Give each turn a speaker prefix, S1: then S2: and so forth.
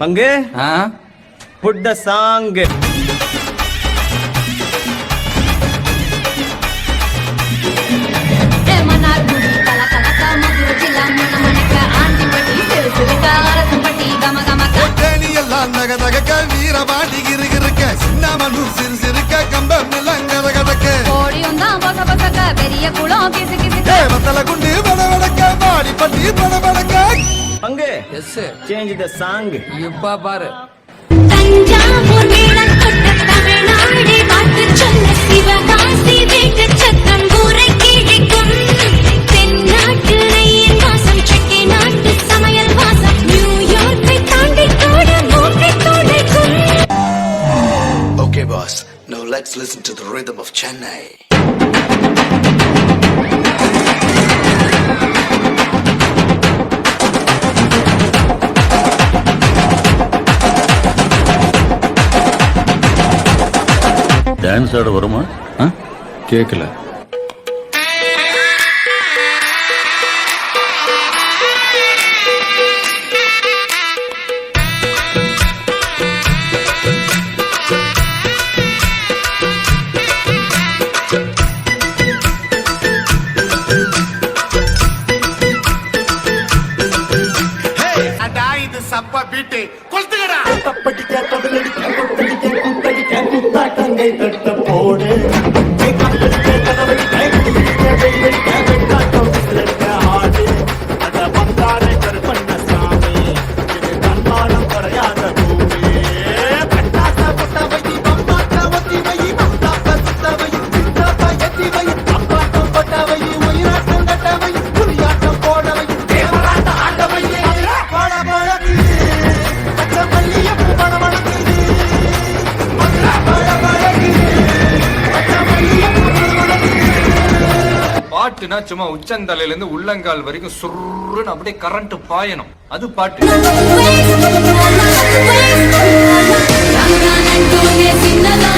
S1: பங்கு? Put the song
S2: Mannar குடி கல கலக்க மதுரை
S1: பங்கு
S3: எஸ்
S1: சேஞ்ச் த சாங்
S3: இப்ப பாரு
S2: தஞ்சாவூர் மேளம் தொட்ட தமிழ்நாடு பாட்டு சொல்ல சிவகாசி வீட்டு சத்தம் ஊரை கிழிக்கும் தென்னாட்டு ரயில் வாசம் செட்டி நாட்டு சமையல் வாசம் நியூயார்க்கை தாண்டி கூட மூட்டை துடைக்கும்
S4: Okay, boss. Now let's listen to the rhythm of Chennai.
S5: Dance ஆட வருமா?
S3: கேக்கல.
S6: அடா இது சப்ப பீட்டு கொளுத்துக்கடா
S7: பாட்டுனா சும்மா உச்சந்தலையில இருந்து உள்ளங்கால் வரைக்கும் சுருன்னு அப்படியே கரண்ட் பாயணும். அது பாட்டு.
S2: சின்னதா